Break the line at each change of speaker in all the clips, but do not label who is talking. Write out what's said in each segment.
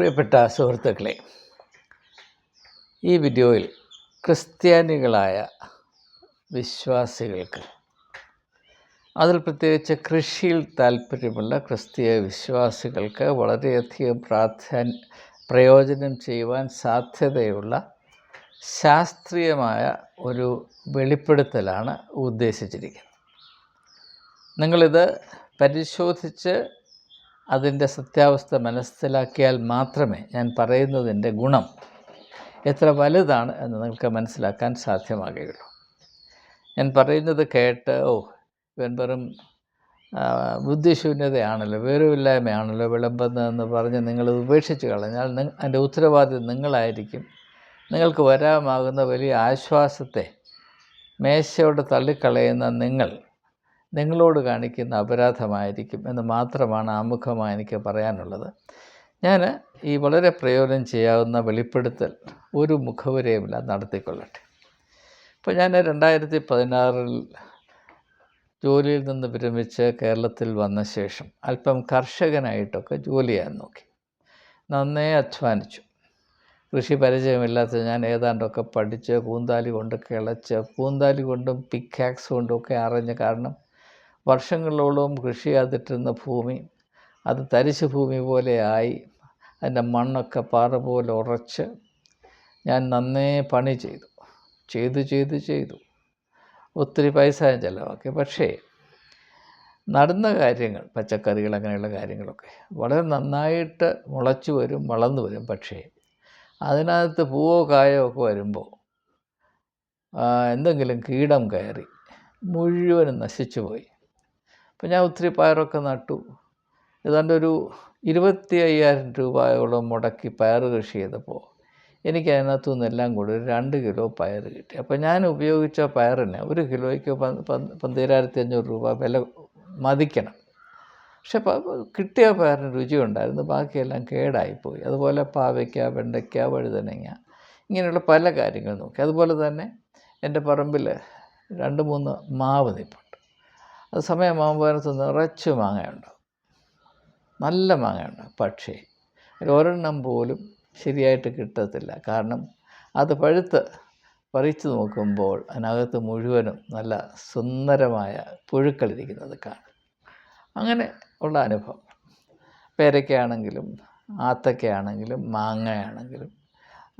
പ്രിയപ്പെട്ട സുഹൃത്തുക്കളെ ഈ വീഡിയോയിൽ ക്രിസ്ത്യാനികളായ വിശ്വാസികൾക്ക് അതിൽ പ്രത്യേകിച്ച് കൃഷിയിൽ താല്പര്യമുള്ള ക്രിസ്തീയ വിശ്വാസികൾക്ക് വളരെയധികം പ്രാധാന്യ പ്രയോജനം ചെയ്യുവാൻ സാധ്യതയുള്ള ശാസ്ത്രീയമായ ഒരു വെളിപ്പെടുത്തലാണ് ഉദ്ദേശിച്ചിരിക്കുന്നത്. നിങ്ങളിത് പരിശോധിച്ച് അതിന്റെ സത്യാവസ്ഥ മനസ്സിലാക്കിയാൽ മാത്രമേ ഞാൻ പറയുന്നതിന്റെ ഗുണം എത്ര വലുതാണ് എന്ന് നിങ്ങൾക്ക് മനസ്സിലാക്കാൻ സാധ്യമാകുകയുള്ളൂ. ഞാൻ പറയുന്നത് കേട്ട് ഓ ഇവൻ വെറും ബുദ്ധിശൂന്യതയാണല്ലോ വിവരമില്ലായ്മയാണല്ലോ വിളമ്പുന്നതെന്ന് പറഞ്ഞ് നിങ്ങൾ ഉപേക്ഷിച്ച് കളഞ്ഞാൽ അതിന്റെ ഉത്തരവാദിത്വം നിങ്ങളായിരിക്കും. നിങ്ങൾക്ക് വരാമാകുന്ന വലിയ ആശ്വാസത്തെ മേശയോട് തള്ളിക്കളയുന്ന നിങ്ങൾ നിങ്ങളോട് കാണിക്കുന്ന അപരാധമായിരിക്കും എന്ന് മാത്രമാണ് ആമുഖമായി എനിക്ക് പറയാനുള്ളത്. ഞാൻ ഈ വളരെ പ്രയോജനം ചെയ്യാവുന്ന വെളിപ്പെടുത്തൽ ഒരു മുഖവരെയുമില്ല നടത്തിക്കൊള്ളട്ടെ. ഇപ്പോൾ ഞാൻ രണ്ടായിരത്തി പതിനാറിൽ ജോലിയിൽ നിന്ന് വിരമിച്ച് കേരളത്തിൽ വന്ന ശേഷം അല്പം കർഷകനായിട്ടൊക്കെ ജോലി ചെയ്യാൻ നോക്കി. നന്നേ അധ്വാനിച്ചു. കൃഷി പരിചയമില്ലാത്ത ഞാൻ ഏതാണ്ടൊക്കെ പഠിച്ച് കൂന്താലി കൊണ്ട് കിളച്ച് കൂന്താലി കൊണ്ടും പിക്കാക്സ് കൊണ്ടും ഒക്കെ അറിഞ്ഞ് കാരണം വർഷങ്ങളോളം കൃഷി ചെയ്തിട്ടിരുന്ന ഭൂമി അത് തരിശു ഭൂമി പോലെ ആയി. അതിന്റെ മണ്ണൊക്കെ പാറ പോലെ ഉറച്ച് ഞാൻ നന്നേ പണി ചെയ്തു. ചെയ്തു ചെയ്തു ചെയ്തു. ഒത്തിരി പൈസ ചിലവാക്കി. പക്ഷേ നടന്ന കാര്യങ്ങൾ പച്ചക്കറികൾ അങ്ങനെയുള്ള കാര്യങ്ങളൊക്കെ വളരെ നന്നായിട്ട് മുളച്ചു വരും വളർന്നു വരും. പക്ഷേ അതിനകത്ത് പൂവോ കായോ ഒക്കെ വരുമ്പോൾ എന്തെങ്കിലും കീടം കയറി മുഴുവനും നശിച്ചു പോയി. അപ്പോൾ ഞാൻ ഒത്തിരി പയറൊക്കെ നട്ടു. ഏതാണ്ട് ഒരു ഇരുപത്തി അയ്യായിരം രൂപയോളം മുടക്കി പയർ കൃഷി ചെയ്തപ്പോൾ എനിക്ക് അതിനകത്തു നിന്നെല്ലാം കൂടി ഒരു രണ്ട് കിലോ പയർ കിട്ടി. അപ്പോൾ ഞാൻ ഉപയോഗിച്ച പയറിന് ഒരു കിലോയ്ക്ക് പന്ത് പന്ത് പന്തിരായിരത്തി അഞ്ഞൂറ് രൂപ വില മതിക്കണം. പക്ഷെ കിട്ടിയ പയറിന് രുചിയുണ്ടായിരുന്നു ബാക്കിയെല്ലാം കേടായിപ്പോയി. അതുപോലെ പാവയ്ക്ക വെണ്ടയ്ക്ക വഴുതനങ്ങ ഇങ്ങനെയുള്ള പല കാര്യങ്ങളും നോക്കി. അതുപോലെ തന്നെ എന്റെ പറമ്പിൽ രണ്ട് മൂന്ന് മാവ് നിൽപ്പുണ്ട് അത് സമയമാകുമ്പോൾ നിറച്ച് മാങ്ങയുണ്ടാവും. നല്ല മാങ്ങയുണ്ടാവും. പക്ഷേ ഒരെണ്ണം പോലും ശരിയായിട്ട് കിട്ടത്തില്ല. കാരണം അത് പഴുത്ത് പറിച്ചു നോക്കുമ്പോൾ അതിനകത്ത് മുഴുവനും നല്ല സുന്ദരമായ പുഴുക്കളിരിക്കുന്നത് കാണും. അങ്ങനെ ഉള്ള അനുഭവം. പേരയ്ക്കയാണെങ്കിലും ആത്തക്കയാണെങ്കിലും മാങ്ങയാണെങ്കിലും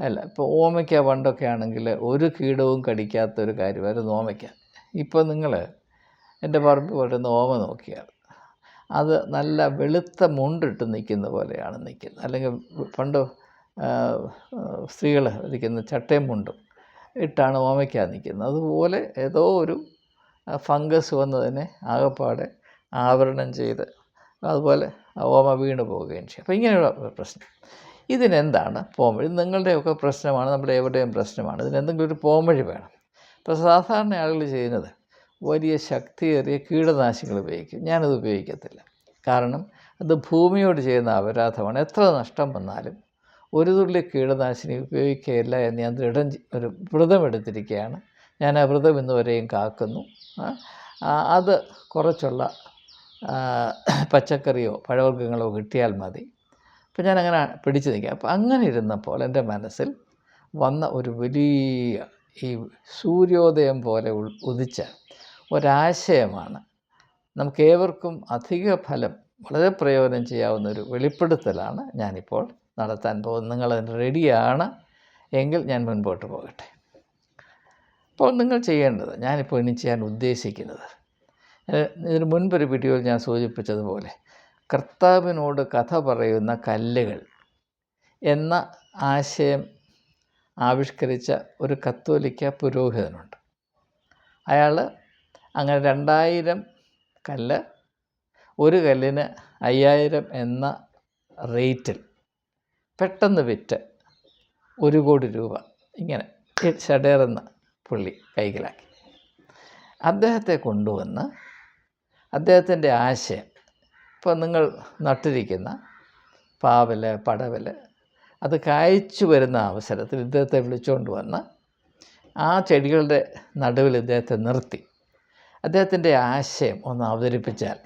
അല്ല ഇപ്പോൾ ഓമയ്ക്ക പണ്ടൊക്കെ ആണെങ്കിൽ ഒരു കീടവും കടിക്കാത്തൊരു കാര്യമായിരുന്നു ഓമയ്ക്ക. ഇപ്പോൾ നിങ്ങൾ എന്റെ പറമ്പിൽ വരുന്ന ഓമ നോക്കിയാൽ അത് നല്ല വെളുത്ത മുണ്ടിട്ട് നിൽക്കുന്ന പോലെയാണ് നിൽക്കുന്നത്. അല്ലെങ്കിൽ പണ്ട് സ്ത്രീകൾ ഇരിക്കുന്ന ചട്ടയും മുണ്ടും ഇട്ടാണ് ഓമയ്ക്കാൻ നിൽക്കുന്നത്. അതുപോലെ ഏതോ ഒരു ഫംഗസ് വന്നതിനെ ആകപ്പാടെ ആവരണം ചെയ്ത് അതുപോലെ ഓമ വീണ് പോവുകയും ചെയ്യും അപ്പോൾ ഇങ്ങനെയുള്ള പ്രശ്നം. ഇതിനെന്താണ് പോംവഴി? നിങ്ങളുടെയൊക്കെ പ്രശ്നമാണ് നമ്മുടെ എവിടെയും പ്രശ്നമാണ്. ഇതിനെന്തെങ്കിലും ഒരു പോംവഴി വേണം. ഇപ്പോൾ സാധാരണ ആളുകൾ ചെയ്യുന്നത് വലിയ ശക്തിയേറിയ കീടനാശിനികൾ ഉപയോഗിക്കും. ഞാനത് ഉപയോഗിക്കത്തില്ല. കാരണം അത് ഭൂമിയോട് ചെയ്യുന്ന അപരാധമാണ്. എത്ര നഷ്ടം വന്നാലും ഒരു തുള്ളി കീടനാശിനി ഉപയോഗിക്കുകയില്ല എന്ന് ഞാൻ ദൃഢം ഒരു വ്രതമെടുത്തിരിക്കുകയാണ് ഞാൻ ആ വ്രതം ഇന്ന് വരെയും കാക്കുന്നു. അത് കുറച്ചുള്ള പച്ചക്കറിയോ പഴവർഗങ്ങളോ കിട്ടിയാൽ മതി. അപ്പം ഞാൻ അങ്ങനെ പിടിച്ചു നിൽക്കുക അപ്പം അങ്ങനെ ഇരുന്നപ്പോൾ എന്റെ മനസ്സിൽ വന്ന ഒരു വലിയ ഈ സൂര്യോദയം പോലെ ഉദിച്ച ഒരാശയമാണ്. നമുക്ക് ഏവർക്കും അധിക ഫലം വളരെ പ്രയോജനം ചെയ്യാവുന്ന ഒരു വെളിപ്പെടുത്തലാണ് ഞാനിപ്പോൾ നടത്താൻ പോകുന്നത്. നിങ്ങളതിന് റെഡിയാണ് എങ്കിൽ ഞാൻ മുൻപോട്ട് പോകട്ടെ. അപ്പോൾ നിങ്ങൾ ചെയ്യേണ്ടത് ഞാനിപ്പോൾ ഇനി ചെയ്യാൻ ഉദ്ദേശിക്കുന്നത് ഇതിന് മുൻപൊരു വീഡിയോയിൽ ഞാൻ സൂചിപ്പിച്ചതുപോലെ കർത്താവിനോട് കഥ പറയുന്ന കല്ലുകൾ എന്ന ആശയം ആവിഷ്കരിച്ച ഒരു കത്തോലിക്ക പുരോഹിതനുണ്ട്. അയാൾ അങ്ങനെ രണ്ടായിരം കല്ല് ഒരു കല്ലിന് അയ്യായിരം എന്ന റേറ്റിൽ പെട്ടെന്ന് വിറ്റ് ഒരു കോടി രൂപ ഇങ്ങനെ ഷഡേറെന്ന പുള്ളി കൈകളാക്കി അദ്ദേഹത്തെ കൊണ്ടുവന്ന് അദ്ദേഹത്തിന്റെ ആശയം ഇപ്പോൾ നിങ്ങൾ നട്ടിരിക്കുന്ന പാവൽ പടവൽ അത് കായ്ച്ചു വരുന്ന അവസരത്തിൽ ഇദ്ദേഹത്തെ വിളിച്ചുകൊണ്ട് വന്ന് ആ ചെടികളുടെ നടുവിൽ ഇദ്ദേഹത്തെ നിർത്തി. അദ്ദേഹത്തിന്റെ ആശയം ഒന്ന് അവതരിപ്പിച്ചാൽ.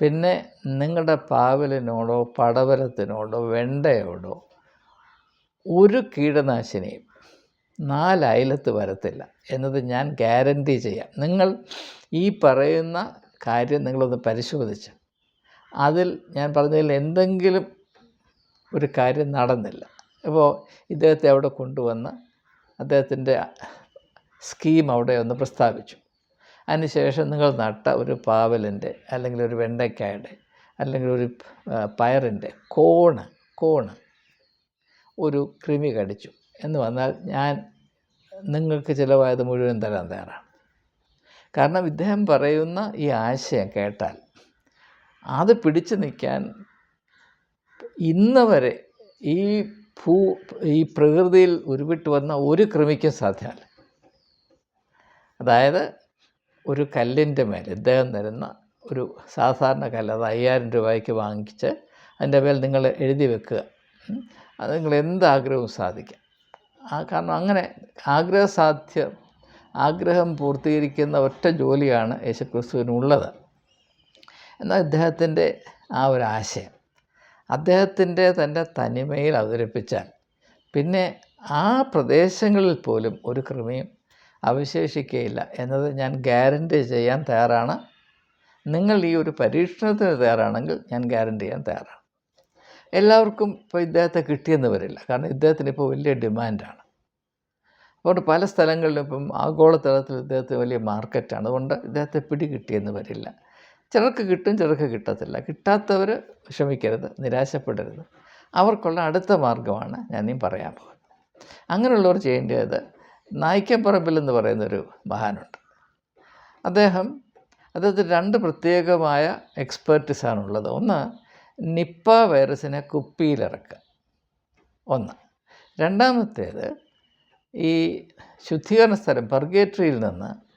പിന്നെ നിങ്ങളുടെ പാവലിനോടോ പടവലത്തിനോടോ വെണ്ടയോടോ ഒരു കീടനാശിനിയും നാലയലത്ത് വരത്തില്ല എന്നത് ഞാൻ ഗ്യാരന്റി ചെയ്യാം. നിങ്ങൾ ഈ പറയുന്ന കാര്യം നിങ്ങളൊന്ന് പരിശോധിച്ച്. അതിൽ ഞാൻ പറഞ്ഞതിൽ എന്തെങ്കിലും ഒരു കാര്യം നടന്നില്ല. ഇപ്പോൾ ഇദ്ദേഹത്തെ അവിടെ കൊണ്ടുവന്ന് അദ്ദേഹത്തിന്റെ സ്കീം അവിടെ ഒന്ന് പ്രസ്താവിച്ചു. അതിനുശേഷം നിങ്ങൾ നട്ട ഒരു പാവലിന്റെ അല്ലെങ്കിൽ ഒരു വെണ്ടയ്ക്കായുടെ അല്ലെങ്കിൽ ഒരു പയറിന്റെ കോണ് കോണ് ഒരു കൃമി കടിച്ചു. എന്ന് വന്നാൽ ഞാൻ നിങ്ങൾക്ക് ചിലവായത് മുഴുവൻ തരാൻ തയ്യാറാണ്. കാരണം ഇദ്ദേഹം പറയുന്ന ഈ ആശയം കേട്ടാൽ അത് പിടിച്ചു നിൽക്കാൻ ഇന്ന് വരെ ഈ ഭൂ ഈ പ്രകൃതിയിൽ ഉരുവിട്ട് വന്ന ഒരു കൃമിക്കും സാധ്യമല്ല. അതായത് ഒരു കല്ലിന്റെ മേൽ ഇദ്ദേഹം തരുന്ന ഒരു സാധാരണ കല്ല് അത് അയ്യായിരം രൂപയ്ക്ക് വാങ്ങിച്ച് അതിന്റെ മേൽ നിങ്ങൾ എഴുതി വെക്കുക. അത് നിങ്ങൾ എന്ത് ആഗ്രഹവും സാധിക്കാം. ആ കാരണം അങ്ങനെ ആഗ്രഹസാധ്യം ആഗ്രഹം പൂർത്തീകരിക്കുന്ന ഒറ്റ ജോലിയാണ് യേശുക്രിസ്തുവിനുള്ളത്. എന്നാൽ ഇദ്ദേഹത്തിന്റെ ആ ഒരു ആശയം അദ്ദേഹത്തിന്റെ തന്റെ തനിമയിൽ അവതരിപ്പിച്ചാൽ പിന്നെ ആ പ്രദേശങ്ങളിൽ പോലും ഒരു കൃമിയും അവശേഷിക്കുകയില്ല എന്നത് ഞാൻ ഗ്യാരണ്ടി ചെയ്യാൻ തയ്യാറാണ്. നിങ്ങൾ ഈ ഒരു പരീക്ഷണത്തിന് തയ്യാറാണെങ്കിൽ ഞാൻ ഗ്യാരണ്ടി ചെയ്യാൻ തയ്യാറാണ്. എല്ലാവർക്കും ഇപ്പോൾ ഇദ്ദേഹത്തെ കിട്ടിയെന്ന് വരില്ല. കാരണം ഇദ്ദേഹത്തിന് ഇപ്പോൾ വലിയ ഡിമാൻഡാണ് അതുകൊണ്ട് പല സ്ഥലങ്ങളിലും ഇപ്പം ആഗോളതലത്തിൽ ഇദ്ദേഹത്തിന് വലിയ മാർക്കറ്റാണ് അതുകൊണ്ട് ഇദ്ദേഹത്തെ പിടി കിട്ടിയെന്ന് വരില്ല. ചിലർക്ക് കിട്ടും ചിലർക്ക് കിട്ടത്തില്ല. കിട്ടാത്തവർ വിഷമിക്കരുത് നിരാശപ്പെടരുത്. അവർക്കുള്ള അടുത്ത മാർഗമാണ് ഞാനീ പറയാൻ പോകുന്നത്. അങ്ങനെയുള്ളവർ ചെയ്യേണ്ടത് നായിക്കപ്പറമ്പിൽ എന്ന് പറയുന്നൊരു മഹാനുണ്ട്. അദ്ദേഹം അദ്ദേഹത്തിന് രണ്ട് പ്രത്യേകമായ എക്സ്പേർട്ടിസാണുള്ളത്. ഒന്ന് നിപ്പ വൈറസിനെ കുപ്പിയിലിറക്കുക. ഒന്ന് രണ്ടാമത്തേത് ഈ ശുദ്ധീകരണ സ്ഥലം പർഗേറ്ററിയിൽ നിന്ന്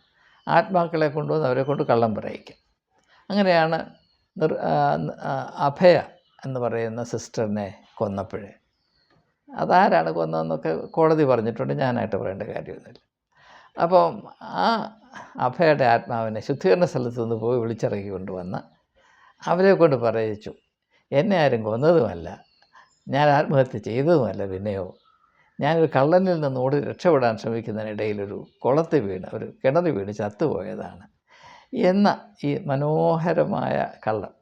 ആത്മാക്കളെ കൊണ്ടുവന്ന് അവരെ കൊണ്ട് കള്ളം പറയിക്കും. അങ്ങനെയാണ് നിർ അഭയ എന്ന് പറയുന്ന സിസ്റ്ററിനെ കൊന്നപ്പോഴേ. അതാരാണ് കൊന്നതെന്നൊക്കെ കോടതി പറഞ്ഞിട്ടുണ്ട്. ഞാനായിട്ട് പറയേണ്ട കാര്യമൊന്നുമില്ല. അപ്പം ആ അഭയുടെ ആത്മാവിനെ ശുദ്ധീകരണ സ്ഥലത്ത് നിന്ന് പോയി വിളിച്ചിറക്കി കൊണ്ടുവന്ന് അവരെ കൊണ്ട് പറയിച്ചു. എന്നെ ആരും കൊന്നതുമല്ല. ഞാൻ ആത്മഹത്യ ചെയ്തതുമല്ല പിന്നെയോ. ഞാനൊരു കള്ളനിൽ നിന്ന് ഓടി രക്ഷപ്പെടാൻ ശ്രമിക്കുന്നതിനിടയിലൊരു കുളത്ത് വീണ് ഒരു കിണറ് വീണ് ചത്തുപോയതാണ്. എന്ന ഈ മനോഹരമായ കള്ളം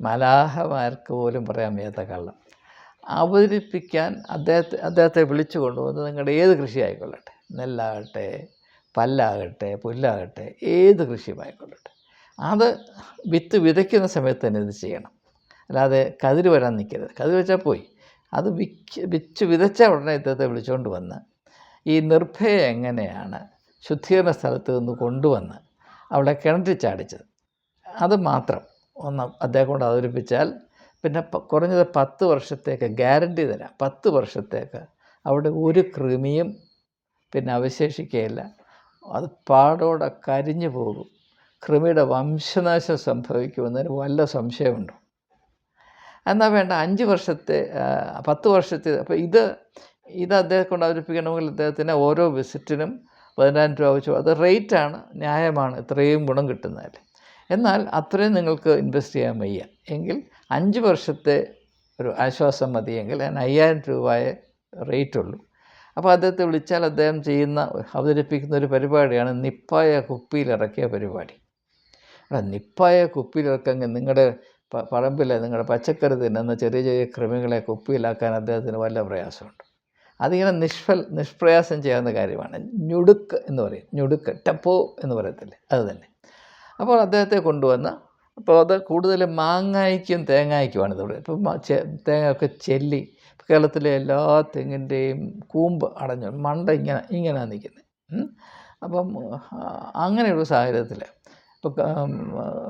മലാഹമാർക്ക് പോലും പറയാൻ വയ്യാത്ത കള്ളം. അവതരിപ്പിക്കാൻ അദ്ദേഹത്തെ അദ്ദേഹത്തെ വിളിച്ചു കൊണ്ടുവന്ന് നിങ്ങളുടെ ഏത് കൃഷി ആയിക്കൊള്ളട്ടെ? നെല്ലാകട്ടെ പല്ലാകട്ടെ പുല്ലാകട്ടെ ഏത് കൃഷിയും ആയിക്കൊള്ളട്ടെ. അത് വിത്ത് വിതയ്ക്കുന്ന സമയത്ത് തന്നെ ഇത് ചെയ്യണം. അല്ലാതെ കതിര് വരാൻ നിൽക്കരുത്. കതിര് വെച്ചാൽ പോയി. അത് വിക്ക് വിച്ച് വിതച്ച ഉടനെ ഇദ്ദേഹത്തെ വിളിച്ചുകൊണ്ട് വന്ന് ഈ നിർഭയ എങ്ങനെയാണ് ശുദ്ധീകരണ സ്ഥലത്ത് നിന്ന് കൊണ്ടുവന്ന് അവിടെ കിണറ്റിൽ ചാടിച്ചത്? അത് മാത്രം ഒന്ന് അദ്ദേഹം കൊണ്ട് അവതരിപ്പിച്ചാൽ പിന്നെ കുറഞ്ഞത് പത്ത് വർഷത്തേക്ക് ഗ്യാരണ്ടി തരാം പത്ത് വർഷത്തേക്ക്. അവിടെ ഒരു കൃമിയും പിന്നെ അവശേഷിക്കുകയില്ല. അത് പാടോടെ കരിഞ്ഞു പോകും. കൃമിയുടെ വംശനാശം സംഭവിക്കുമെന്നതിന് വല്ല സംശയമുണ്ടോ? എന്നാൽ വേണ്ട അഞ്ച് വർഷത്തെ പത്ത് വർഷത്തെ അപ്പോൾ ഇത് ഇത് അദ്ദേഹത്തെ കൊണ്ട് അവതരിപ്പിക്കണമെങ്കിൽ അദ്ദേഹത്തിന് ഓരോ വിസിറ്റിനും പതിനായിരം രൂപ വെച്ചു. അത് റേറ്റാണ് ന്യായമാണ് ഇത്രയും ഗുണം കിട്ടുന്നതല്ലേ? എന്നാൽ അത്രയും നിങ്ങൾക്ക് ഇൻവെസ്റ്റ് ചെയ്യാൻ വയ്യ. എങ്കിൽ അഞ്ച് വർഷത്തെ ഒരു ആശ്വാസം മതിയെങ്കിൽ അതിന് അയ്യായിരം രൂപയെ റേറ്റ് ഉള്ളൂ. അപ്പോൾ അദ്ദേഹത്തെ വിളിച്ചാൽ അദ്ദേഹം ചെയ്യുന്ന അവതരിപ്പിക്കുന്ന ഒരു പരിപാടിയാണ് നിപ്പായ കുപ്പിയിലിറക്കിയ പരിപാടി. അല്ല നിപ്പായ കുപ്പിയിലിറക്കെങ്കിൽ നിങ്ങളുടെ പറമ്പിലെ നിങ്ങളുടെ പച്ചക്കറി തിന്നുന്ന ചെറിയ ചെറിയ കൃമികളെ കുപ്പിയിലാക്കാൻ അദ്ദേഹത്തിന് വല്ല പ്രയാസമുണ്ട്. അതിങ്ങനെ നിഷ്ഫൽ നിഷ്പ്രയാസം ചെയ്യാവുന്ന കാര്യമാണ്. ഞുടുക്ക് എന്ന് പറയും. ഞുടുക്ക് ടപ്പോ എന്ന് പറയത്തില്ലേ? അത് തന്നെ. അപ്പോൾ അദ്ദേഹത്തെ കൊണ്ടുവന്ന് അപ്പോൾ അത് കൂടുതലും മാങ്ങായ്ക്കും തേങ്ങായ്ക്കുമാണ് ഇവിടെ. ഇപ്പം മ- ചെ- തേങ്ങ ഒക്കെ ചെല്ലി കേരളത്തിലെ എല്ലാ തെങ്ങിന്റെയും കൂമ്പ് അടഞ്ഞു മണ്ട ഇങ്ങനെ ഇങ്ങനെ നിൽക്കുന്നത്. അപ്പം അങ്ങനെയുള്ള സാഹചര്യത്തിൽ ഇപ്പോൾ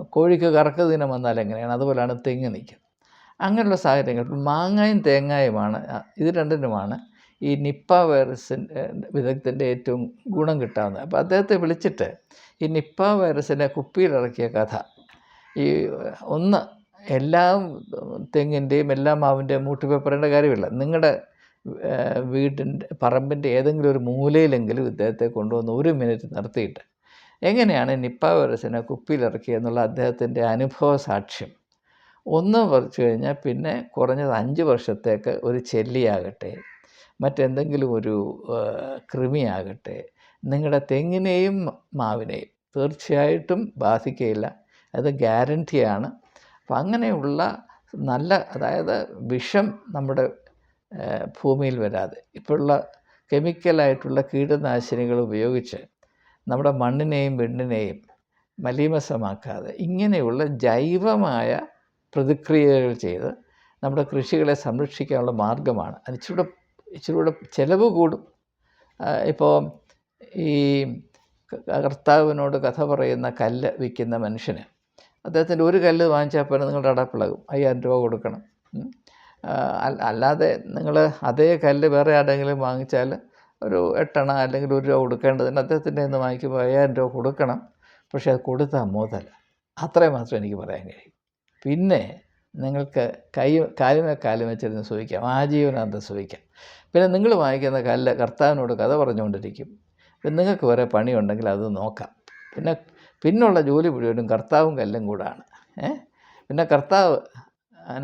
കോഴിക്ക് കറക്ക ദിനം വന്നാൽ എങ്ങനെയാണ്? അതുപോലെയാണ് തെങ്ങ് നിൽക്കുന്നത്. അങ്ങനെയുള്ള സാഹചര്യങ്ങൾ ഇപ്പം മാങ്ങായും തേങ്ങായുമാണ് ഇത് രണ്ടിനുമാണ് ഈ നിപ്പ വൈറസിന്റെ വിദഗ്ധന്റെ ഏറ്റവും ഗുണം കിട്ടാവുന്നത്. അപ്പോൾ അദ്ദേഹത്തെ വിളിച്ചിട്ട് ഈ നിപ്പ വൈറസിനെ കുപ്പിയിലിറക്കിയ കഥ. ഈ ഒന്ന് എല്ലാ തെങ്ങിന്റെയും എല്ലാ മാവിന്റെയും മൂട്ടി പേപ്പറിന്റെ കാര്യമില്ല. നിങ്ങളുടെ വീടിന്റെ പറമ്പിന്റെ ഏതെങ്കിലും ഒരു മൂലയിലെങ്കിലും ഇദ്ദേഹത്തെ കൊണ്ടുവന്ന് ഒരു മിനിറ്റ് നിർത്തിയിട്ട് എങ്ങനെയാണ് നിപ്പ വൈറസിനെ കുപ്പിയിലിറക്കിയെന്നുള്ള അദ്ദേഹത്തിന്റെ അനുഭവ സാക്ഷ്യം? ഒന്ന് പറിച്ചു കഴിഞ്ഞാൽ പിന്നെ കുറഞ്ഞത് അഞ്ച് വർഷത്തേക്ക് ഒരു ചെല്ലിയാകട്ടെ മറ്റെന്തെങ്കിലും ഒരു കൃമിയാകട്ടെ നിങ്ങളുടെ തെങ്ങിനെയും മാവിനെയും തീർച്ചയായിട്ടും ബാധിക്കുകയില്ല. അത് ഗ്യാരന്റിയാണ് അപ്പം അങ്ങനെയുള്ള നല്ല അതായത് വിഷം നമ്മുടെ ഭൂമിയിൽ വരാതെ. ഇപ്പോഴുള്ള കെമിക്കലായിട്ടുള്ള കീടനാശിനികൾ ഉപയോഗിച്ച് നമ്മുടെ മണ്ണിനെയും വെണ്ണിനെയും മലീമസമാക്കാതെ ഇങ്ങനെയുള്ള ജൈവമായ പ്രതിക്രിയകൾ ചെയ്ത് നമ്മുടെ കൃഷികളെ സംരക്ഷിക്കാനുള്ള മാർഗമാണ്. അത് ഇച്ചിരൂടെ ഇച്ചിരൂടെ ചിലവ് കൂടും. ഇപ്പോൾ ഈ കർത്താവിനോട് കഥ പറയുന്ന കല്ല് വിൽക്കുന്ന മനുഷ്യന്. അദ്ദേഹത്തിന്റെ ഒരു കല്ല് വാങ്ങിച്ചാൽ പോലെ നിങ്ങളുടെ അടപ്പിളകും അയ്യായിരം രൂപ കൊടുക്കണം. അല്ലാതെ നിങ്ങൾ അതേ കല്ല് വേറെ ആരെങ്കിലും വാങ്ങിച്ചാൽ ഒരു എട്ടെണ്ണ അല്ലെങ്കിൽ ഒരു രൂപ കൊടുക്കേണ്ടതിന് അദ്ദേഹത്തിന്റെ നിന്ന് വാങ്ങിക്കുമ്പോൾ അയ്യായിരം രൂപ കൊടുക്കണം. പക്ഷേ അത് കൊടുത്താൽ മോതല്ല അത്രയും മാത്രമേ എനിക്ക് പറയാൻ കഴിയും. പിന്നെ നിങ്ങൾക്ക് കൈ കാലുമേ കാലും ചെന്ന് സൂഹിക്കാം ആജീവനാന്തം സൂഹിക്കാം പിന്നെ നിങ്ങൾ വാങ്ങിക്കുന്ന കല്ല് കർത്താവിനോട് കഥ പറഞ്ഞുകൊണ്ടിരിക്കും. നിങ്ങൾക്ക് വേറെ പണിയുണ്ടെങ്കിൽ അത് നോക്കാം. പിന്നെ പിന്നുള്ള ജോലി മുഴുവനും കർത്താവും കല്ലും കൂടാണ്. ഏ? പിന്നെ കർത്താവ്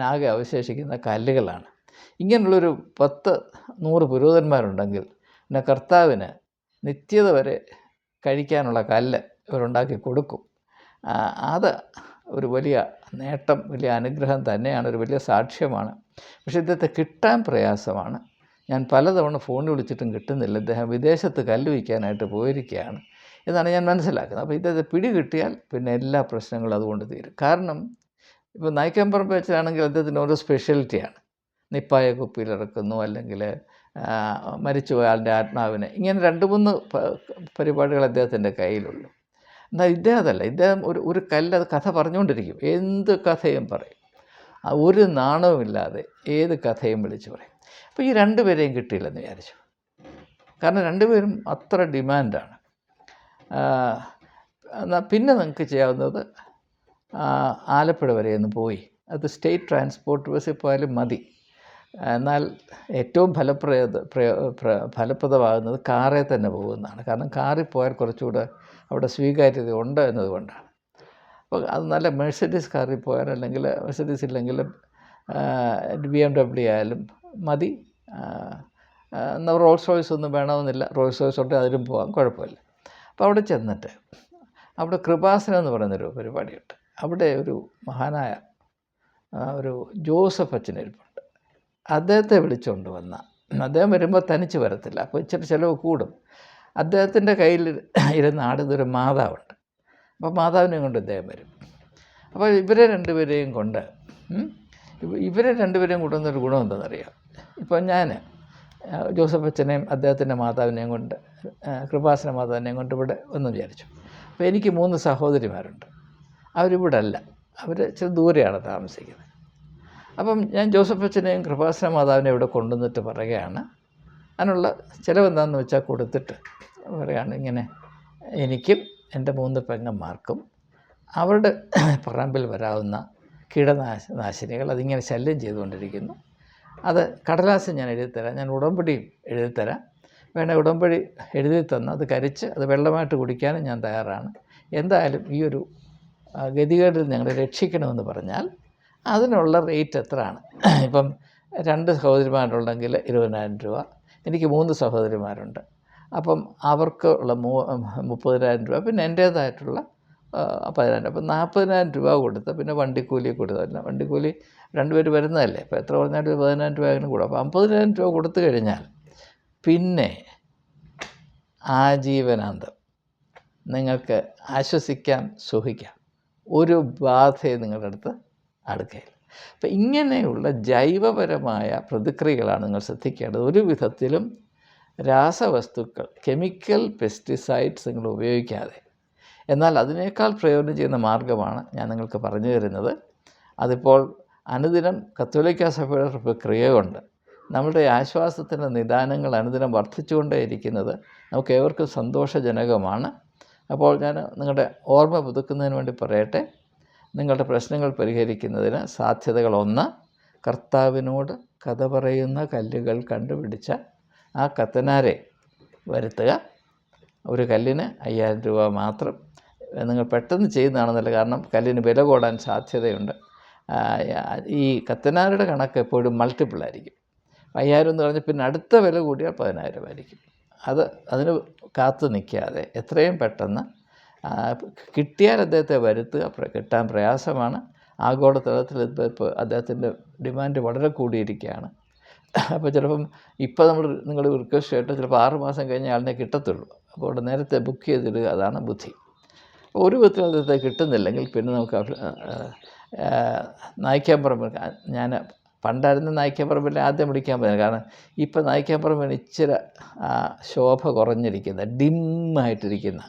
ആകെ അവശേഷിക്കുന്ന കല്ലുകളാണ്. ഇങ്ങനെയുള്ളൊരു പത്ത് നൂറ് പുരോഹിതന്മാരുണ്ടെങ്കിൽ പിന്നെ കർത്താവിന് നിത്യത വരെ കഴിക്കാനുള്ള കല്ല് ഇവരുണ്ടാക്കി കൊടുക്കും. അത് ഒരു വലിയ നേട്ടം വലിയ അനുഗ്രഹം തന്നെയാണ് ഒരു വലിയ സാക്ഷ്യമാണ്. പക്ഷേ ഇദ്ദേഹത്തെ കിട്ടാൻ പ്രയാസമാണ്. ഞാൻ പലതവണ ഫോൺ വിളിച്ചിട്ടും കിട്ടുന്നില്ല. ഇദ്ദേഹം വിദേശത്ത് കല്ലുവയ്ക്കാനായിട്ട് പോയിരിക്കുകയാണ് എന്നാണ് ഞാൻ മനസ്സിലാക്കുന്നത്. അപ്പോൾ ഇദ്ദേഹത്തെ പിടി കിട്ടിയാൽ പിന്നെ എല്ലാ പ്രശ്നങ്ങളും അതുകൊണ്ട് തീരും. കാരണം ഇപ്പോൾ നായിക്കമ്പറമ്പ് വെച്ചാണെങ്കിൽ അദ്ദേഹത്തിന് ഓരോ സ്പെഷ്യാലിറ്റിയാണ് നിപ്പായ കുപ്പിയിലിറക്കുന്നു അല്ലെങ്കിൽ മരിച്ചു മരിച്ചുപോയ ആളുടെ ആത്മാവിനെ. ഇങ്ങനെ രണ്ട് മൂന്ന് പരിപാടികൾ അദ്ദേഹത്തിന്റെ കയ്യിലുള്ളൂ. എന്നാൽ ഇദ്ദേഹം അതല്ല. ഇദ്ദേഹം ഒരു ഒരു കല്ല് കഥ പറഞ്ഞുകൊണ്ടിരിക്കും. എന്ത് കഥയും പറയും. ഒരു നാണവുമില്ലാതെ ഏത് കഥയും വിളിച്ച് പറയും. അപ്പോൾ ഈ രണ്ടുപേരെയും കിട്ടിയില്ലെന്ന് വിചാരിച്ചു. കാരണം രണ്ടുപേരും അത്ര ഡിമാൻഡാണ്. പിന്നെ നിങ്ങൾക്ക് ചെയ്യാവുന്നത് ആലപ്പുഴ വരെ ഒന്ന് പോയി. അത് സ്റ്റേറ്റ് ട്രാൻസ്പോർട്ട് ബസ്സിൽ പോയാലും മതി. എന്നാൽ ഏറ്റവും ഫലപ്രദ ഫലപ്രദമാകുന്നത് കാറിൽ തന്നെ പോകുന്നതാണ്. കാരണം കാറിൽ പോയാൽ കുറച്ചുകൂടെ അവിടെ സ്വീകാര്യത ഉണ്ട് എന്നതുകൊണ്ടാണ്. അപ്പോൾ അത് നല്ല മെഴ്സഡീസ് കാറിൽ പോയാൽ അല്ലെങ്കിൽ മെഴ്സഡീസ് ഇല്ലെങ്കിൽ ബി എം ഡബ്ല്യു ആയാലും മതി. എന്നാൽ റോൾസ് റോയ്സ് ഒന്നും വേണമെന്നില്ല. റോൾസ് റോയ്സ് ഉണ്ടെങ്കിൽ അതിലും പോകാം കുഴപ്പമില്ല. അപ്പോൾ അവിടെ ചെന്നിട്ട് അവിടെ കൃപാസനം എന്ന് പറയുന്നൊരു പരിപാടിയുണ്ട്. അവിടെ ഒരു മഹാനായ ഒരു ജോസഫ് അച്ഛനിരിപ്പുണ്ട് അദ്ദേഹത്തെ വിളിച്ചുകൊണ്ട് വന്ന അദ്ദേഹം വരുമ്പോൾ തനിച്ച് വരത്തില്ല. അപ്പോൾ ഇച്ചിരി ചിലവ് കൂടും. അദ്ദേഹത്തിന്റെ കയ്യിൽ ഇരുന്ന് ആടുന്നൊരു മാതാവുണ്ട്. അപ്പോൾ മാതാവിനെ കൊണ്ട് ഇദ്ദേഹം വരും. അപ്പോൾ ഇവരെ രണ്ടുപേരെയും കൊണ്ട് ഇവരെ രണ്ടുപേരെയും കൊണ്ടുവന്നൊരു ഗുണം എന്താണെന്നറിയാം? ഇപ്പോൾ ഞാൻ ജോസഫ് അച്ഛനെയും അദ്ദേഹത്തിന്റെ മാതാവിനെയും കൊണ്ട് കൃപാസന മാതാവിനെയും കൊണ്ട് ഇവിടെ ഒന്ന് വിചാരിച്ചു. അപ്പോൾ എനിക്ക് മൂന്ന് സഹോദരിമാരുണ്ട്. അവരിവിടെ അല്ല. അവർ ചെറു ദൂരെയാണ് താമസിക്കുന്നത്. അപ്പം ഞാൻ ജോസഫ് അച്ഛനെയും കൃപാസന മാതാവിനെയും ഇവിടെ കൊണ്ടുവന്നിട്ട് പറയുകയാണ്. അതിനുള്ള ചിലവെന്താണെന്ന് വെച്ചാൽ കൊടുത്തിട്ട് പറയുകയാണ് ഇങ്ങനെ എനിക്കും എന്റെ മൂന്ന് പെങ്ങന്മാർക്കും അവരുടെ പറമ്പിൽ വരാവുന്ന കീടനാശ നാശിനികൾ അതിങ്ങനെ ശല്യം ചെയ്തുകൊണ്ടിരിക്കുന്നു. അത് കടലാസ് ഞാൻ എഴുതിത്തരാം ഞാൻ ഉടമ്പടിയും എഴുതിത്തരാം വേണേൽ ഉടമ്പടി എഴുതി തന്ന് അത് കരിച്ച് അത് വെള്ളമായിട്ട് കുടിക്കാനും ഞാൻ തയ്യാറാണ്. എന്തായാലും ഈ ഒരു ഗതികേടിൽ ഞങ്ങളെ രക്ഷിക്കണമെന്ന് പറഞ്ഞാൽ അതിനുള്ള റേറ്റ് എത്രയാണ്? ഇപ്പം രണ്ട് സഹോദരിമാരുണ്ടെങ്കിൽ ഇരുപതിനായിരം രൂപ. എനിക്ക് മൂന്ന് സഹോദരിമാരുണ്ട്. അപ്പം അവർക്ക് ഉള്ള മൂ മുപ്പതിനായിരം രൂപ പിന്നെ എന്റേതായിട്ടുള്ള പതിനായിരം അപ്പം നാൽപ്പതിനായിരം രൂപ കൊടുത്ത് പിന്നെ വണ്ടിക്കൂലി കൊടുത്തല്ല വണ്ടിക്കൂലി രണ്ടുപേർ വരുന്നതല്ലേ? അപ്പോൾ എത്ര പറഞ്ഞാലും ഒരു പതിനായിരം രൂപ അങ്ങനെ കൂടും. അപ്പോൾ അമ്പതിനായിരം രൂപ കൊടുത്തു കഴിഞ്ഞാൽ പിന്നെ ആജീവനാന്തം. നിങ്ങൾക്ക് ആശ്വസിക്കാം സുഖിക്കാം. ഒരു ബാധയും നിങ്ങളുടെ അടുത്ത് അടുക്കയില്ല. അപ്പം ഇങ്ങനെയുള്ള ജൈവപരമായ പ്രതിക്രിയകളാണ് നിങ്ങൾ ശ്രദ്ധിക്കേണ്ടത്. ഒരു വിധത്തിലും രാസവസ്തുക്കൾ കെമിക്കൽ പെസ്റ്റിസൈഡ്സ് നിങ്ങൾ ഉപയോഗിക്കാതെ. എന്നാൽ അതിനേക്കാൾ പ്രയോജനം ചെയ്യുന്ന മാർഗമാണ് ഞാൻ നിങ്ങൾക്ക് പറഞ്ഞു തരുന്നത്. അതിപ്പോൾ അനുദിനം കത്തോലിക്ക സഭയുടെ പ്രക്രിയ കൊണ്ട് നമ്മുടെ ആശ്വാസത്തിന്റെ നിദാനങ്ങൾ അനുദിനം വർദ്ധിച്ചുകൊണ്ടേയിരിക്കുന്നത് നമുക്ക് ഏവർക്കും സന്തോഷജനകമാണ്. അപ്പോൾ ഞാൻ നിങ്ങളുടെ ഓർമ്മ പുതുക്കുന്നതിന് വേണ്ടി പറയട്ടെ. നിങ്ങളുടെ പ്രശ്നങ്ങൾ പരിഹരിക്കുന്നതിന് സാധ്യതകൾ ഒന്ന് കർത്താവിനോട് കഥ പറയുന്ന കല്ലുകൾ കണ്ടുപിടിച്ച ആ കത്തനാരെ വരുത്തുക. ഒരു കല്ലിന് അയ്യായിരം രൂപ മാത്രം നിങ്ങൾ പെട്ടെന്ന് ചെയ്യുന്നതാണെന്നല്ല കാരണം കല്ലിന് വില കൂടാൻ സാധ്യതയുണ്ട്. ഈ കത്തനാരുടെ കണക്ക് എപ്പോഴും മൾട്ടിപ്പിൾ ആയിരിക്കും. അയ്യായിരം എന്ന് പറഞ്ഞാൽ പിന്നെ അടുത്ത വില കൂടിയാൽ പതിനായിരം ആയിരിക്കും. അത് അതിന് കാത്തു നിൽക്കാതെ എത്രയും പെട്ടെന്ന് കിട്ടിയാൽ അദ്ദേഹത്തെ വരുത്തുക. കിട്ടാൻ പ്രയാസമാണ്. ആഗോളതലത്തിൽ ഇപ്പോൾ അദ്ദേഹത്തിന്റെ ഡിമാൻഡ് വളരെ കൂടിയിരിക്കുകയാണ്. അപ്പോൾ ചിലപ്പം ഇപ്പോൾ നമ്മൾ നിങ്ങൾ റിക്വസ്റ്റ് ചെയ്തിട്ട് ചിലപ്പോൾ ആറ് മാസം കഴിഞ്ഞ് ആളിനെ കിട്ടത്തുള്ളൂ. അപ്പോൾ അവിടെ നേരത്തെ ബുക്ക് ചെയ്തിടുക അതാണ് ബുദ്ധി. ഒരു വിധത്തിൽ അദ്ദേഹത്തെ കിട്ടുന്നില്ലെങ്കിൽ പിന്നെ നമുക്ക് നായിക്കാമ്പറമ്പ് ഞാൻ പണ്ടായിരുന്നു നായിക്കാമ്പറമ്പിൽ ആദ്യം വിളിക്കാൻ പറ്റുന്നത് കാരണം ഇപ്പം നായിക്കാമ്പറമ്പിന് ഇച്ചിരി ശോഭ കുറഞ്ഞിരിക്കുന്ന ഡിമ്മായിട്ടിരിക്കുന്ന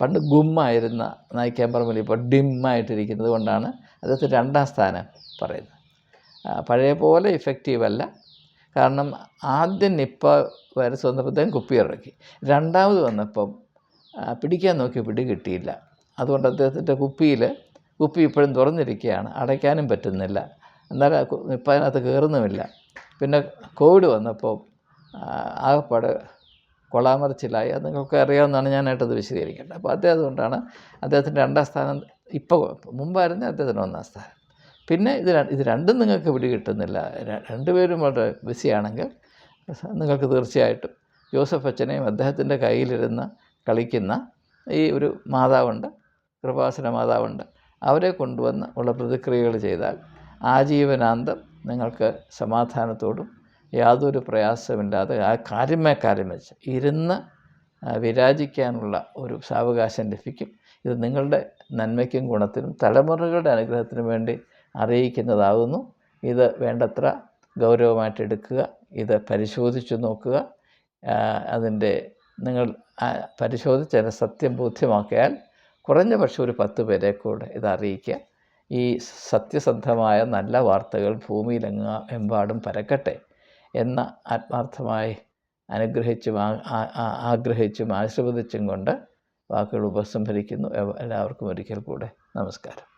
പണ്ട് ഗുമ്മായിരുന്ന നായിക്കാമ്പറമ്പിൽ ഇപ്പോൾ ഡിമ്മായിട്ടിരിക്കുന്നത് കൊണ്ടാണ് അദ്ദേഹത്തിന് രണ്ടാം സ്ഥാനം പറയുന്നത്. പഴയ പോലെ ഇഫക്റ്റീവ് അല്ല കാരണം ആദ്യം നിപ്പ വൈറസ് വന്നപ്പോഴത്തേക്കും കുപ്പി ഇറക്കി. രണ്ടാമത് വന്നപ്പം പിടിക്കാൻ നോക്കി പിടി കിട്ടിയില്ല. അതുകൊണ്ട് അദ്ദേഹത്തിന്റെ കുപ്പിയിൽ കുപ്പി ഇപ്പോഴും തുറന്നിരിക്കുകയാണ്. അടയ്ക്കാനും പറ്റുന്നില്ല. എന്നാൽ നിപ്പ അതിനകത്ത് കയറുന്നുമില്ല. പിന്നെ കോവിഡ് വന്നപ്പോൾ ആകപ്പാട് കൊളാമറിച്ചിലായി അത് നിങ്ങൾക്ക് അറിയാവുന്നതാണ് ഞാനായിട്ടത് വിശദീകരിക്കേണ്ടത് അപ്പോൾ അദ്ദേഹം അതുകൊണ്ടാണ് അദ്ദേഹത്തിന്റെ രണ്ടാം സ്ഥാനം ഇപ്പോൾ മുമ്പായിരുന്നു അദ്ദേഹത്തിന്റെ ഒന്നാം സ്ഥാനം. പിന്നെ ഇത് ഇത് രണ്ടും നിങ്ങൾക്ക് ഇവിടെ കിട്ടുന്നില്ല രണ്ടുപേരും വളരെ ബിസിയാണെങ്കിൽ നിങ്ങൾക്ക് തീർച്ചയായിട്ടും ജോസഫ് അച്ഛനെയും അദ്ദേഹത്തിന്റെ കയ്യിലിരുന്ന് കളിക്കുന്ന ഈ ഒരു മാതാവുണ്ട് കൃപാസന മാതാവുണ്ട്. അവരെ കൊണ്ടുവന്ന് ഉള്ള പ്രതിക്രിയകൾ ചെയ്താൽ ആജീവനാന്തം നിങ്ങൾക്ക് സമാധാനത്തോടും യാതൊരു പ്രയാസമില്ലാതെ ആ കാര്യമേ കാര്യം വെച്ച് ഇരുന്ന് വിരാജിക്കാനുള്ള ഒരു സാവകാശം ലഭിക്കും. ഇത് നിങ്ങളുടെ നന്മയ്ക്കും ഗുണത്തിനും തലമുറകളുടെ അനുഗ്രഹത്തിനും വേണ്ടി അറിയിക്കുന്നതാകുന്നു ഇത് വേണ്ടത്ര ഗൗരവമായിട്ട് എടുക്കുക ഇത് പരിശോധിച്ചു നോക്കുക. അതിന്റെ നിങ്ങൾ പരിശോധിച്ച് അതിന്റെ സത്യം ബോധ്യമാക്കിയാൽ കുറഞ്ഞ പക്ഷം ഒരു പത്ത് പേരെ കൂടെ ഇത് അറിയിക്കുക. ഈ സത്യസന്ധമായ നല്ല വാർത്തകൾ ഭൂമിയിലെങ്ങ എമ്പാടും പരക്കട്ടെ എന്ന ആത്മാർത്ഥമായി അനുഗ്രഹിച്ചും ആഗ്രഹിച്ചും ആശീർവദിച്ചും കൊണ്ട് വാക്കുകൾ ഉപസംഹരിക്കുന്നു. എല്ലാവർക്കും ഒരിക്കൽ കൂടെ നമസ്കാരം.